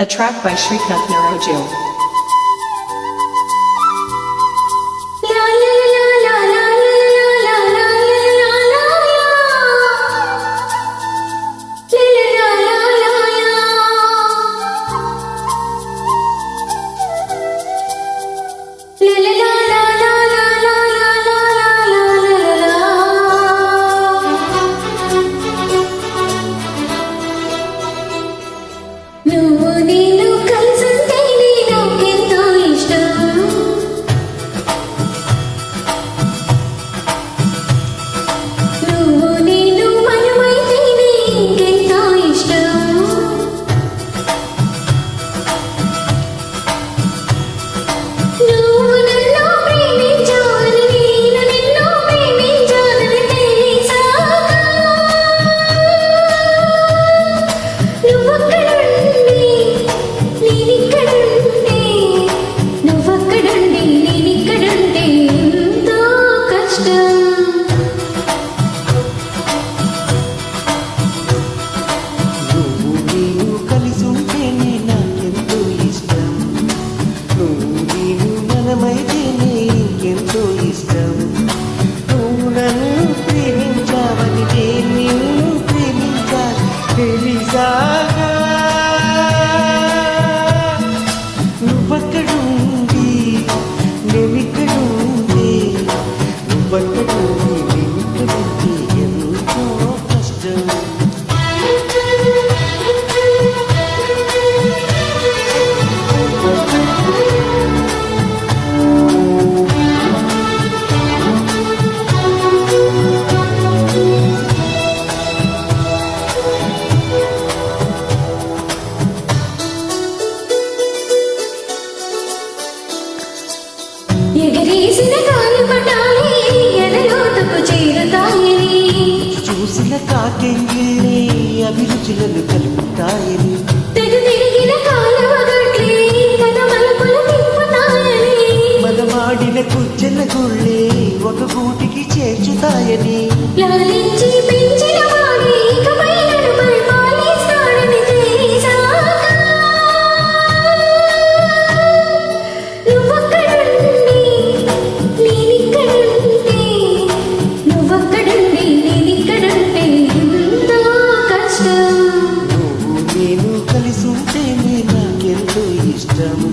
A track by Shrikant Narojul. గూటికి చేర్చుతాయని. లాలించి పెంచిన కష్టం? నువ్వు కలిసి ఉంటేనే నాకెంతో ఇష్టము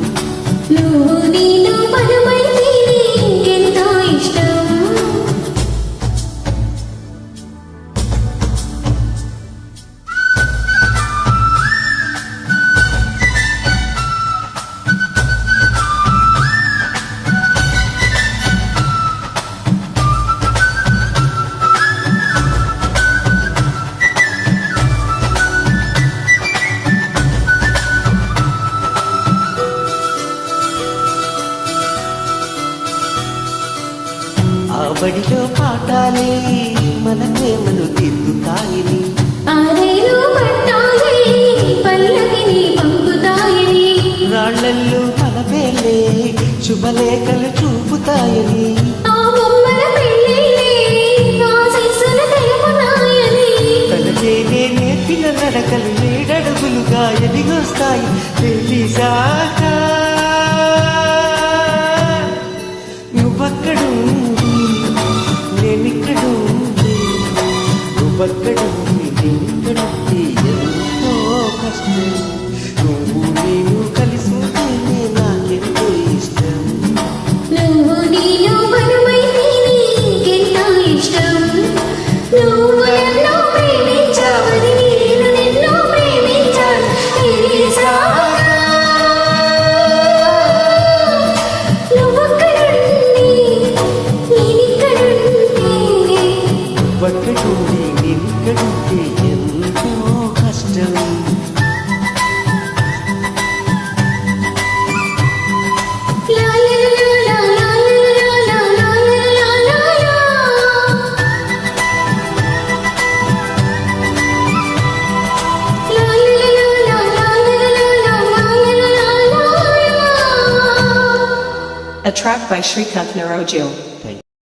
బడిలో పాటాలే మన ప్రేమను తిరుగుతాయని రాళ్ళల్లో తలపేలే శుభలేఖలు చూపుతాయని. తలచేదే నేర్పిన నడకలు ఏడడుగులుగా ఎదిగొస్తాయి. తెలిసా ചുവക്കടത്തി തിങ്കടത്തി എന്തോ കഷ്ടം. A track by Shrikant Narojil.